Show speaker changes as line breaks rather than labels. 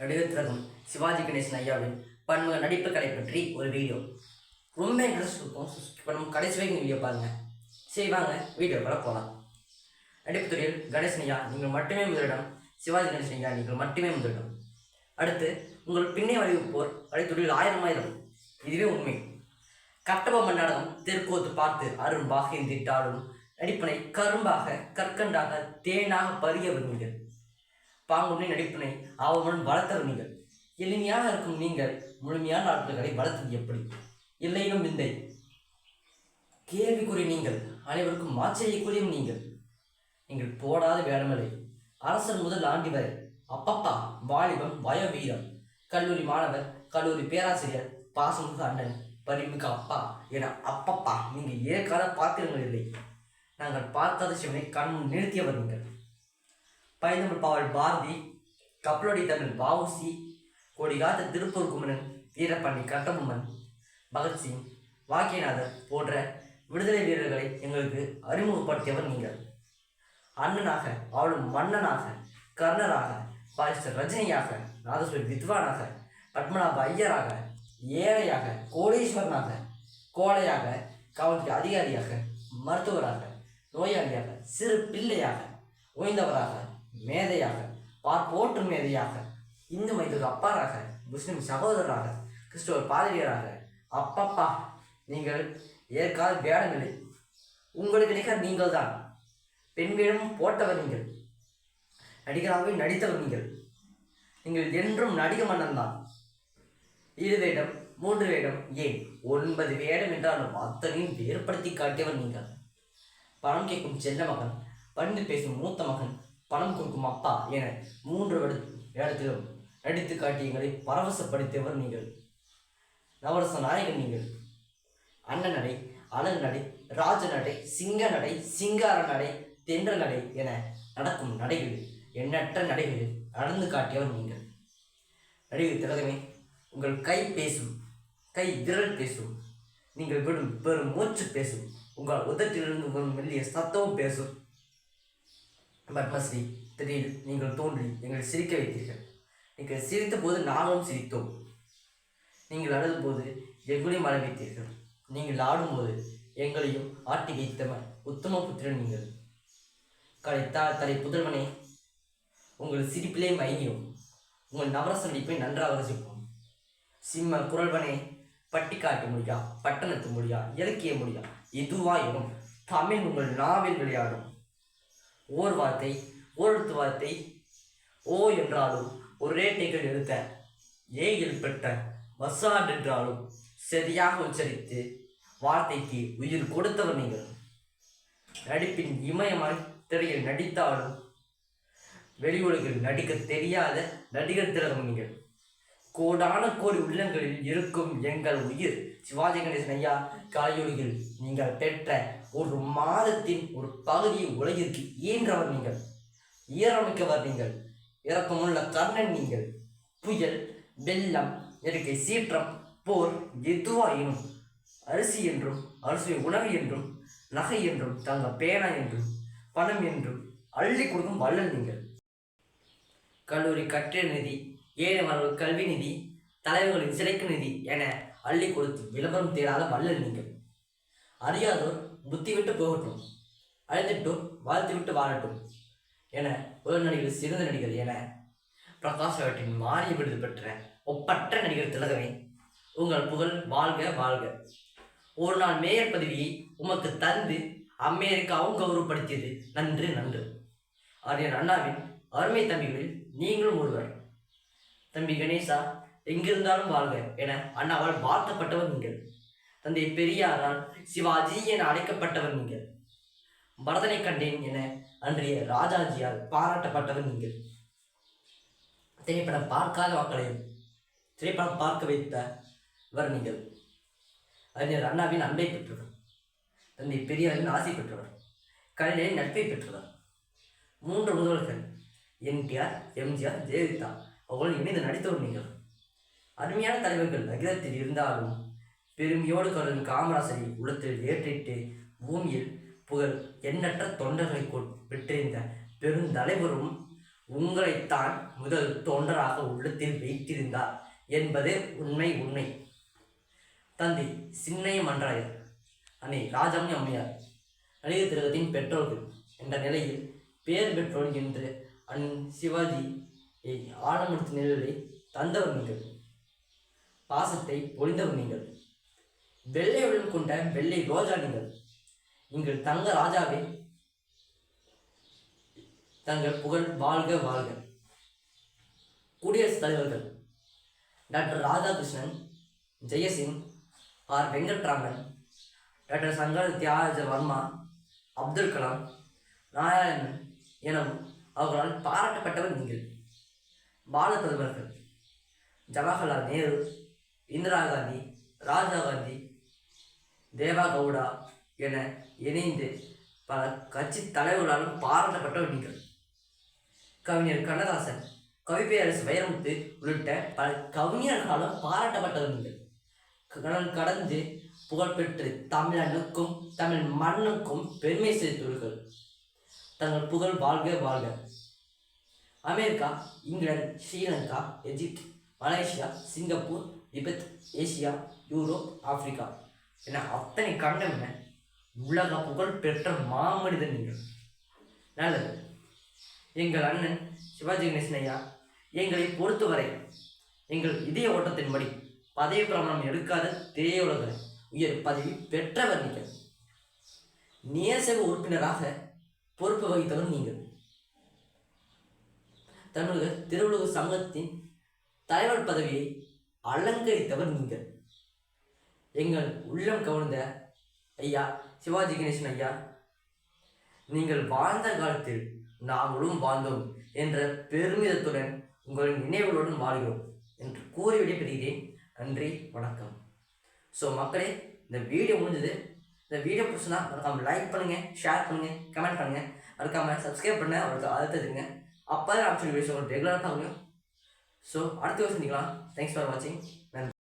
நடிகர் திலகம் சிவாஜி கணேசன் ஐயாவின் பன்முக நடிப்பு கலை பற்றி ஒரு வீடியோ. ரொம்ப இன்ட்ரெஸ்ட் இருக்கும். இப்போ நம்ம கடைசி வரைக்கும் வீடியோ பாருங்கள் சரி வாங்க. வீடியோக்குள்ள போகலாம் நடிப்பு துறையில் கணேசன் ஐயா நீங்கள் மட்டுமே முதலிடம். சிவாஜி கணேசன் ஐயா நீங்கள் மட்டுமே முதலிடம். அடுத்து உங்கள் பின்னே வழிவுப்போர் வழித்துறையில் ஆயிரம் ஆயிரம். இதுவே உண்மை. கட்டபொம்மன் நாடகம் தெற்கோத்து பார்த்து அருண் பாகையின் நடிப்பனை கரும்பாக கற்கண்டாக தேனாக பருகியவர் நீங்கள் பாங்குண்ணை நடிப்பினை ஆவமுடன் வளர்த்தர் நீங்கள். எளிமையாக இருக்கும் நீங்கள் முழுமையான நாட்களை வளர்த்தது எப்படி? இல்லையினும் விந்தை. கேள்விக்குறி நீங்கள் அனைவருக்கும் ஆச்சரியக்குரியும் நீங்கள். நீங்கள் போடாத வேடமில்லை அரசர் முதல் ஆண்டி வரை. அப்பப்பா வாலிபம் வயோவீரம். கல்லூரி மாணவர் கல்லூரி பேராசிரியர் பாசமிகு அண்ணன் பரிமிகு அப்பா என அப்பப்பா. நீங்கள் ஏற்காத பாத்திரங்கள் இல்லை. நாங்கள் பார்க்காத சிவனை கண் நிறுத்தியவர் நீங்கள். பயந்தமிழ் பாவல் பாரதி கப்பலோடி தமிழ் வஉசி கொடிகாத்த திருப்பூர் குமரன் வீரப்பண்ணி கட்டபொம்மன் பகத்சிங் வாக்கியநாதர் போன்ற விடுதலை வீரர்களை எங்களுக்கு அறிமுகப்படுத்தியவர் நீங்கள். அண்ணனாக அவளும் மன்னனாக கர்ணராக பாரிஸ்டர் ரஜினியாக நாதஸ்வரி வித்வானாக பத்மநாப ஐயராக ஏழையாக கோடீஸ்வரனாக கோழையாக காவல்துறை அதிகாரியாக மருத்துவராக நோயாளியாக சிறு பிள்ளையாக ஓய்ந்தவராக மேதையாக பார் போற்று மேதையாக இந்து மைதூர் அப்பாராக முஸ்லிம் சகோதரராக கிறிஸ்துவர் பாதிரியாராக அப்பப்பா நீங்கள் ஏற்காத வேடமில்லை. உங்களுக்கு நிகர் நீங்கள் தான் பெண் வேடமும் போட்டவர் நீங்கள். நடிகராகவே நடித்தவர் நீங்கள். நீங்கள் என்றும் நடிக மன்னன் தான். இரு வேடம் மூன்று வேடம் ஏன்? ஒன்பது வேடம் என்றாலும் அத்தனையும் வேறுபடுத்தி காட்டியவர் நீங்கள். பணம் கேட்கும் செல்ல மகன் பணிந்து பேசும் மூத்த மகன் பணம் கொடுக்கும் அப்பா என மூன்று இடத்திலும் வேடத்திலும் நடித்து காட்டி எங்களை பரவசப்படுத்தியவர் நீங்கள். நவரச நாயகன் நீங்கள். அண்ணன் நடை அழகு நடை ராஜ நடை சிங்க நடை சிங்கார நடை தென்ற நடை என நடக்கும் நடைகளில் எண்ணற்ற நடைகளில் நடந்து காட்டியவர் நீங்கள். நடிகை திலகமே உங்கள் கை பேசும் கை விரல் பேசும் நீங்கள் விடும் பெரும் மூச்சு பேசும் உங்கள் உதட்டிலிருந்து உங்கள் மெல்லிய சத்தமும் பேசும். பத்மஸ்ரீ திடீர் நீங்கள் தோன்றி எங்களை சிரிக்க வைத்தீர்கள். நீங்கள் சிரித்த போது நாங்களும் சிரித்தோம். நீங்கள் அழுதும்போது எங்களையும் அழ வைத்தீர்கள் நீங்கள் ஆடும்போது எங்களையும் ஆட்டி வைத்தவன் உத்தம புத்திரன் நீங்கள். கலை தா தலை புதல்வனே உங்கள் சிரிப்பிலே மயங்கினோம். உங்கள் நவரச நடிப்பை நன்றாக ரசிப்போம். சிம்ம குரல்வனே பட்டி காட்டு மொழியா பட்டணத்து மொழியா இலக்கிய மொழியா எதுவாயிடும் தமிழ் உங்கள் நாவில் விளையாடும். ஓர் வார்த்தை ஓரெழுத்து வார்த்தை. ஓ என்றாலும் ஒரே டேக்கில் எடுத்த ஏ பெற்ற வசான் என்றாலும் சரியாக உச்சரித்து வார்த்தைக்கு உயிர் கொடுத்தவர் நீங்கள். நடிப்பின் இமயமாய் திரையில் நடித்தாலும் வெளி உலகில் நடிக்க தெரியாத நடிகர் திலகம் நீங்கள். கோடான கோடி உள்ளங்களில் இருக்கும் எங்கள் உயிர் சிவாஜி கணேசன் ஐயா கலையொலியில் நீங்கள் பெற்ற ஒரு மாதத்தின் ஒரு பகுதியை உலகிற்கு ஈன்றவர் நீங்கள். ஈரமிக்கவர் நீங்கள். இரக்கமுள்ள கர்ணன் நீங்கள். புயல் வெள்ளம் இயற்கை சீற்றம் போர் எதுவாயினும் அரிசி என்றும் அரிசி உணவு என்றும் நகை என்றும் தங்க பேனா என்றும் பணம் என்றும் அள்ளி கொடுக்கும் வள்ளல் நீங்கள். கல்லூரி கட்டிட நிதி ஏழை மாணவர் கல்வி நிதி தலைவர்களின் சிறைக்கு நிதி என அள்ளி கொடுத்து விளம்பரம் தேடாத வள்ளல் நீங்கள். அறியாதோர் புத்தி விட்டு போகட்டும் அழுந்திட்டும் வாழ்த்து விட்டு வாழட்டும் என ஒரு நடிகர் சிறந்த நடிகர் என பிரகாஷ் அவற்றின் மானிய விருது பெற்ற ஒப்பற்ற நடிகர் திலகமே உங்கள் புகழ் வாழ்க வாழ்க. ஒரு நாள் மேயர் பதவியை உமக்கு தந்து அமெரிக்காவும் கௌரவப்படுத்தியது. நன்று நன்று. அறிஞர் அண்ணாவின் அருமை தம்பிகளில் நீங்களும் ஒருவர். தம்பி கணேசா எங்கிருந்தாலும் வாழ்க என அண்ணாவால் வாழ்த்தப்பட்டவர் நீங்கள். தந்தை பெரியாரால் சிவாஜி என அழைக்கப்பட்டவர் நீங்கள். பரதனை கண்டேன் என அன்றைய ராஜாஜியால் பாராட்டப்பட்டவர் நீங்கள். திரைப்படம் பார்க்காத மக்களையும் திரைப்படம் பார்க்க வைத்தவர் நீங்கள். அறிஞர் அண்ணாவின் அன்பை பெற்றவர். தந்தை பெரியாரின் ஆசை பெற்றவர். கலைஞரின் நட்பை பெற்றவர். மூன்று முதல்வர்கள் என்டிஆர் எம்ஜிஆர் ஜெயலலிதா அவர்கள் இணைந்து நடித்தவர் நீங்கள். அருமையான தலைவர்கள் நகரத்தில் இருந்தாலும் பெரும் கருதும் காமராசரை உள்ளத்தில் ஏற்றிட்டு பூமியில் புகழ் எண்ணற்ற தொண்டர்களை பெற்றிருந்த பெருந்தலைவரும் உங்களைத்தான் முதல் தொண்டராக உள்ளத்தில் வைத்திருந்தார் என்பதே உண்மை உண்மை. தந்தை சின்னைய மன்றாயர் அன்னை ராஜாமணி அம்மையார் நடிகர் திலகத்தின் பெற்றோர்கள் என்ற நிலையில் பேர் பெற்றோர் என்று அன் சிவாஜி ஆழமெடுத்த நிழலை தந்தவர் நீங்கள். பாசத்தை பொழிந்தவர் நீங்கள். வெள்ளை உடல் கொண்ட வெள்ளை ரோஜா நீங்கள் நீங்கள் தங்க ராஜாவே தங்கள் புகழ் வாழ்க வாழ்க. குடியரசுத் தலைவர்கள் doctor Radhakrishnan Jaisingh R. Venkataraman doctor Sankara Thyagaraja Varma Abdul Kalam Narayanan எனவும் அவர்களால் பாராட்டப்பட்டவர் நீங்கள். பால பிரதமர்கள் ஜவஹர்லால் நேரு இந்திரா காந்தி ராஜா காந்தி தேவா கவுடா என இணைந்து பல கட்சி தலைவர்களாலும் பாராட்டப்பட்டவர் நீங்கள் கவிஞர் கண்ணதாசன் கவிப்பேரரசு வைரமுத்து உள்ளிட்ட பல கவிஞர்களாலும் பாராட்டப்பட்டவர் நீங்கள் கடல் கடந்து புகழ்பெற்று தமிழனுக்கும் தமிழ் மண்ணுக்கும் பெருமை சேர்த்துள்ளீர்கள் தங்கள் புகழ் வாழ்க வாழ்க. America England Sri Lanka Egypt Malaysia Singapore Tibet Asia Europe Africa. என அத்தனை கண்டம் உலக புகழ் பெற்ற மாமனிதன் நீங்கள் நல்லது. எங்கள் அண்ணன் சிவாஜி கணேசன் ஐயா எங்களை பொறுத்தவரை எங்கள் இதய ஓட்டத்தின்படி பதவி பிரமாணம் எடுக்காத திரையுலக உயர் பதவி பெற்றவர் நீங்கள் நேசக உறுப்பினராக பொறுப்பு வகித்தவர் நீங்கள். தமிழக திருவள்ளுவர் சங்கத்தின் தலைவர் பதவியை அலங்கரித்தவர் நீங்கள். எங்கள் உள்ளம் கவர்ந்த ஐயா சிவாஜி கணேசன் ஐயா நீங்கள் வாழ்ந்த காலத்தில் நாங்களும் வாழ்ந்தோம் என்ற பெருமிதத்துடன் உங்களின் நினைவுகளுடன் வாழ்கிறோம் என்று கூறி விடைபெறுகிறேன். நன்றி வணக்கம். ஸோ மக்களே இந்த வீடியோ முடிஞ்சது. இந்த வீடியோ பிடிச்சுன்னா மறக்காமல் லைக் பண்ணுங்கள் ஷேர் பண்ணுங்கள் கமெண்ட் பண்ணுங்கள் மறக்காமல் சப்ஸ்கிரைப் பண்ண அவருக்கு அழுத்ததுங்க அப்போ தான் ஆப்ஷன் வீடியோஸ் உங்களுக்கு ரெகுலராக தான் முடியும் ஸோ அடுத்த வருஷம் சந்திக்கலாம். தேங்க்ஸ் ஃபார் வாட்சிங்